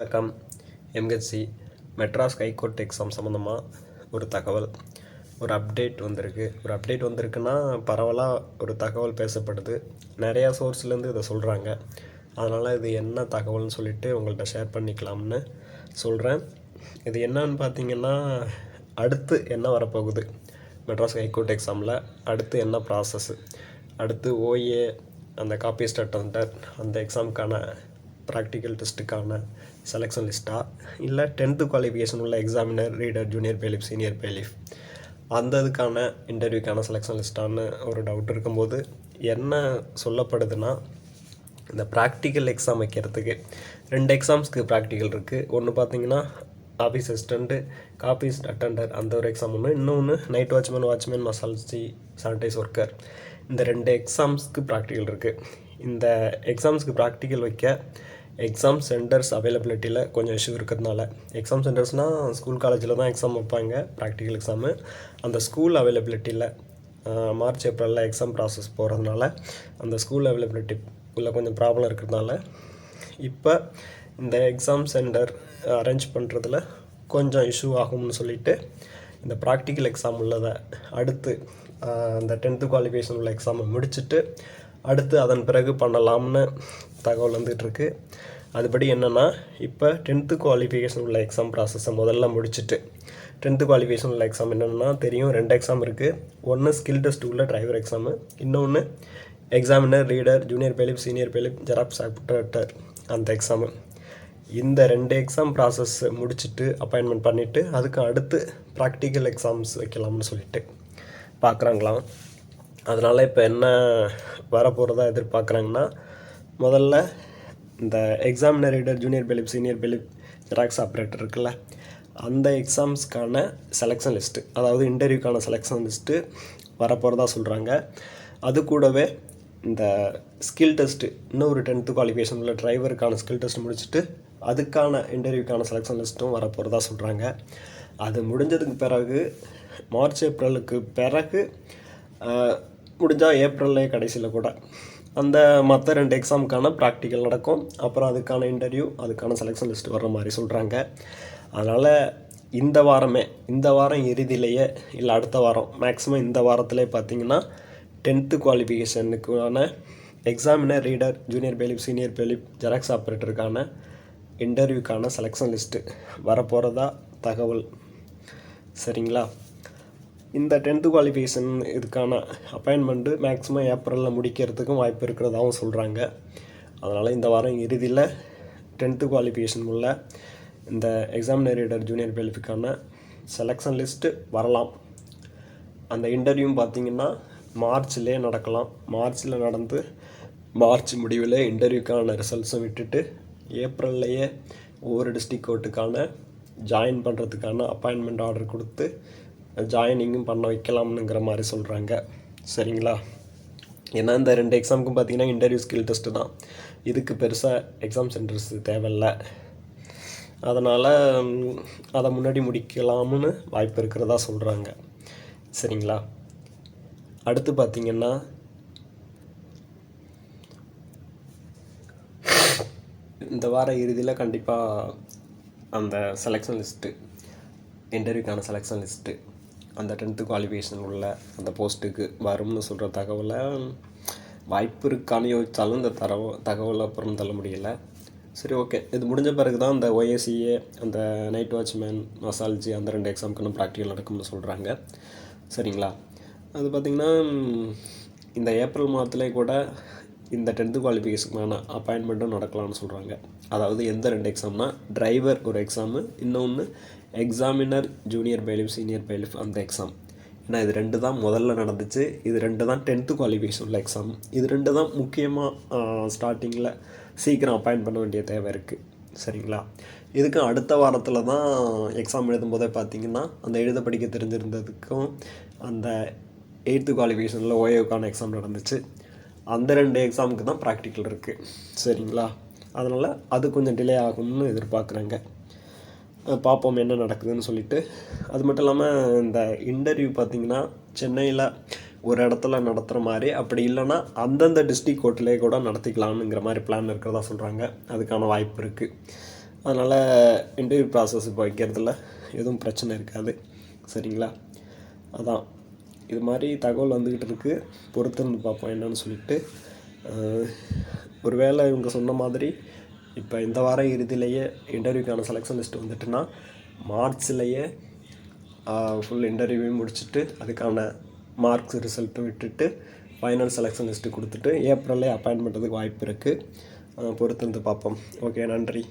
வணக்கம். MHC Madras high court exam சம்மந்தமாக ஒரு தகவல். ஒரு அப்டேட் வந்திருக்கு. ஒரு அப்டேட் வந்திருக்குன்னா பரவலாக ஒரு தகவல் பேசப்படுது. நிறையா சோர்ஸ்லேருந்து இதை சொல்கிறாங்க அதனால் இது என்ன தகவல்னு சொல்லிட்டு உங்கள்கிட்ட ஷேர் பண்ணிக்கலாம்னு சொல்கிறேன் இது என்னன்னு பார்த்தீங்கன்னா அடுத்து என்ன வரப்போகுது? மெட்ராஸ் ஹைகோர்ட் எக்ஸாமில் அடுத்து என்ன ப்ராசஸ்ஸு அடுத்து ஓஏ அந்த காப்பிஸ்ட் அட்டண்டர் அந்த எக்ஸாமுக்கான ப்ராக்டிக்கல் டெஸ்ட்டுக்கான செலெக்ஷன் லிஸ்ட்டாக இல்லை டென்த்து குவாலிஃபிகேஷன் உள்ள examiner reader junior bailiff senior bailiff அந்த இதுக்கான இன்டர்வியூக்கான செலெக்ஷன் லிஸ்ட்டான்னு ஒரு டவுட் இருக்கும்போது என்ன சொல்லப்படுதுன்னா இந்த ப்ராக்டிக்கல் எக்ஸாம் வைக்கிறதுக்கு ரெண்டு எக்ஸாம்ஸ்க்கு ப்ராக்டிக்கல் இருக்குது ஒன்று பார்த்தீங்கன்னா ஆஃபீஸ் அசிஸ்டண்ட்டு காபீஸ் அட்டண்டர் அந்த ஒரு எக்ஸாம் ஒன்று இன்னொன்று நைட் வாட்ச்மேன் வாட்ச்மேன் மசால்ஜி சானிடைஸ் ஒர்க்கர் இந்த ரெண்டு எக்ஸாம்ஸ்க்கு ப்ராக்டிக்கல் இருக்குது இந்த எக்ஸாம்ஸ்க்கு ப்ராக்டிக்கல் வைக்க எக்ஸாம் சென்டர்ஸ் அவைலபிலிட்டியில் கொஞ்சம் இஷ்யூ இருக்கிறதுனால. எக்ஸாம் சென்டர்ஸ்னால் ஸ்கூல் காலேஜில் தான் எக்ஸாம் வைப்பாங்க ப்ராக்டிக்கல் எக்ஸாமு அந்த ஸ்கூல் அவைலபிலிட்டியில் மார்ச் ஏப்ரலில் எக்ஸாம் ப்ராசஸ் போகிறதுனால அந்த ஸ்கூல் அவைலபிலிட்டி உள்ள கொஞ்சம் ப்ராப்ளம் இருக்கிறதுனால இப்போ இந்த எக்ஸாம் சென்டர் அரேஞ்ச் பண்ணுறதுல கொஞ்சம் இஷ்யூ ஆகும்னு சொல்லிட்டு இந்த ப்ராக்டிக்கல் எக்ஸாம் உள்ளதை அடுத்து அந்த டென்த்து குவாலிஃபிகேஷன் உள்ள எக்ஸாமை முடிச்சுட்டு அடுத்து அதன் பிறகு பண்ணலாம்னு தகவல் வந்துகிட்ருக்கு அதுபடி என்னென்னா இப்போ டென்த்து குவாலிஃபிகேஷன் உள்ள எக்ஸாம் ப்ராசஸை முதல்ல முடிச்சுட்டு டென்த்து குவாலிஃபிகேஷன் உள்ள எக்ஸாம் என்னென்னா தெரியும் ரெண்டு எக்ஸாம் இருக்குது ஒன்று ஸ்கில் டெஸ்ட் உள்ள டிரைவர் எக்ஸாமு இன்னொன்று examiner reader junior bailiff senior bailiff xerox operator அந்த எக்ஸாமு இந்த ரெண்டு எக்ஸாம் ப்ராசஸ் முடிச்சுட்டு அப்பாயின்மெண்ட் பண்ணிவிட்டு அதுக்கு அடுத்து ப்ராக்டிக்கல் எக்ஸாம்ஸ் வைக்கலாம்னு சொல்லிட்டு பார்க்குறாங்களாம் அதனால் இப்போ என்ன வரப்போகிறதா எதிர்பார்க்குறாங்கன்னா முதல்ல இந்த examiner reader junior bailiff senior bailiff xerox operator இருக்குல்ல அந்த எக்ஸாம்ஸ்க்கான செலெக்ஷன் லிஸ்ட்டு அதாவது இன்டர்வியூக்கான செலெக்ஷன் லிஸ்ட்டு வரப்போகிறதா சொல்கிறாங்க அது கூடவே இந்த ஸ்கில் டெஸ்ட்டு இன்னும் ஒரு டென்த்து குவாலிஃபிகேஷன் உள்ள டிரைவருக்கான ஸ்கில் டெஸ்ட் முடிச்சுட்டு அதுக்கான இன்டர்வியூக்கான செலெக்ஷன் லிஸ்ட்டும் வரப்போகிறதா சொல்கிறாங்க அது முடிஞ்சதுக்கு பிறகு மார்ச் ஏப்ரலுக்கு பிறகு முடிஞ்சால் ஏப்ரல்லே கடைசியில் கூட. அந்த மற்ற ரெண்டு எக்ஸாமுக்கான ப்ராக்டிக்கல் நடக்கும். அப்புறம் அதுக்கான இன்டர்வியூ அதுக்கான செலெக்ஷன் லிஸ்ட் வர்ற மாதிரி சொல்கிறாங்க அதனால் இந்த வாரமே இந்த வாரம் இறுதியிலேயே இல்லை அடுத்த வாரம் மேக்ஸிமம் இந்த வாரத்திலே பார்த்தீங்கன்னா tenth குவாலிஃபிகேஷனுக்கான examiner reader junior bailiff senior bailiff xerox ஆப்ரேட்டருக்கான இன்டர்வியூக்கான செலெக்ஷன் லிஸ்ட்டு வரப்போகிறதா தகவல். சரிங்களா? இந்த டென்த்து குவாலிஃபிகேஷன் இதுக்கான அப்பாயின்மெண்ட்டு மேக்ஸிமம் ஏப்ரலில் முடிக்கிறதுக்கும் வாய்ப்பு இருக்கிறதாகவும் சொல்கிறாங்க. அதனால் இந்த வாரம் இறுதியில் டென்த்து குவாலிஃபிகேஷன் உள்ள இந்த எக்ஸாமினர் ஜூனியர் பேலிஃபிக்கான செலெக்ஷன் லிஸ்ட்டு வரலாம். அந்த இன்டர்வியூ பார்த்திங்கன்னா மார்ச்லேயே நடக்கலாம். மார்ச்சில் நடந்து மார்ச் முடிவில் இன்டர்வியூக்கான ரிசல்ட்ஸும் விட்டுட்டு ஏப்ரல்லையே ஒவ்வொரு டிஸ்ட்ரிக் கோர்ட்டுக்கான ஜாயின் பண்ணுறதுக்கான அப்பாயின்மெண்ட் ஆர்டர் கொடுத்து ஜாயினிங்கும் பண்ண வைக்கலாம்னுங்கிற மாதிரி சொல்கிறாங்க சரிங்களா? ஏன்னா இந்த ரெண்டு எக்ஸாமுக்கும் பார்த்தீங்கன்னா இன்டர்வியூ ஸ்கில் டெஸ்ட்டு தான். இதுக்கு பெருசாக எக்ஸாம் சென்டர்ஸ் தேவையில்ல. அதனால் அதை முன்னாடி முடிக்கலாம்னு வாய்ப்பு இருக்கிறதா சொல்கிறாங்க சரிங்களா? அடுத்து பார்த்திங்கன்னா இந்த வார இறுதியில் கண்டிப்பாக அந்த செலெக்ஷன் லிஸ்ட்டு இன்டர்வியூக்கான செலெக்ஷன் லிஸ்ட்டு அந்த டென்த்து குவாலிஃபிகேஷன் உள்ள அந்த போஸ்ட்டுக்கு வரும்னு சொல்கிற தகவலை வாய்ப்பு இருக்கான்னு யோசித்தாலும் இந்த தரவு தகவலை அப்புறம் தள்ள முடியலை. சரி ஓகே இது முடிஞ்ச பிறகு தான் அந்த ஒய்எஸ்சிஏ அந்த நைட் வாட்ச்மேன் மசாலஜி அந்த ரெண்டு எக்ஸாம்க்குன்னு ப்ராக்டிக்கல் நடக்கும்னு சொல்கிறாங்க சரிங்களா? அது பார்த்திங்கன்னா இந்த ஏப்ரல் மாதத்துலேயே கூட இந்த டென்த்து குவாலிஃபிகேஷனுக்கான அப்பாயின்மெண்ட்டும் நடக்கலாம்னு சொல்கிறாங்க அதாவது எந்த ரெண்டு எக்ஸாம்னா டிரைவர் ஒரு எக்ஸாமு இன்னொன்று examiner junior bailiff senior bailiff அந்த எக்ஸாம் ஏன்னா இது ரெண்டு தான் முதல்ல நடந்துச்சு. இது ரெண்டு தான் டென்த்து குவாலிஃபிகேஷன் உள்ள எக்ஸாம் இது ரெண்டு தான் முக்கியமாக ஸ்டார்டிங்கில் சீக்கிரம் அப்பாயின் பண்ண வேண்டிய தேவை இருக்குது சரிங்களா? இதுக்கு அடுத்த வாரத்தில் தான் எக்ஸாம் எழுதும்போதே பார்த்தீங்கன்னா அந்த எழுத படிக்க தெரிஞ்சிருந்ததுக்கும் அந்த எயித்து குவாலிஃபிகேஷனில் ஓயோக்கான எக்ஸாம் நடந்துச்சு. அந்த ரெண்டு எக்ஸாமுக்கு தான் ப்ராக்டிக்கல் இருக்குது சரிங்களா? அதனால் அது கொஞ்சம் டிலே ஆகும்னு எதிர்பார்க்குறாங்க. பார்ப்போம் என்ன நடக்குதுன்னு சொல்லிட்டு. அது மட்டும் இல்லாமல் இந்த இன்டர்வியூ பார்த்திங்கன்னா சென்னையில் ஒரு இடத்துல நடத்துகிற மாதிரி அப்படி இல்லைன்னா அந்தந்த டிஸ்ட்ரிக் கோர்ட்லேயே கூட நடத்திக்கலாம்னுங்கிற மாதிரி பிளான் இருக்கிறதா சொல்கிறாங்க அதுக்கான வாய்ப்பு இருக்குது அதனால் இன்டர்வியூ ப்ராசஸ் இப்போ வைக்கிறதுல எதுவும் பிரச்சனை இருக்காது. சரிங்களா? அதான். இது மாதிரி தகவல் வந்துக்கிட்டு இருக்குது பொறுத்திருந்து பார்ப்போம் என்னன்னு சொல்லிட்டு. ஒருவேளை இவங்க சொன்ன மாதிரி இப்போ இந்த வார இறுதியிலேயே இன்டர்வியூக்கான செலெக்ஷன் லிஸ்ட் வந்துட்டுன்னா மார்ச்லேயே ஃபுல் இன்டர்வியூ முடிச்சுட்டு அதுக்கான மார்க்ஸ் ரிசல்ட்டும் விட்டுட்டு ஃபைனல் செலெக்ஷன் லிஸ்ட்டு கொடுத்துட்டு ஏப்ரல்லே அப்பாயின்மெண்ட்டுக்கு வாய்ப்பு இருக்குது பொறுத்திருந்து பார்ப்போம். ஓகே நன்றி.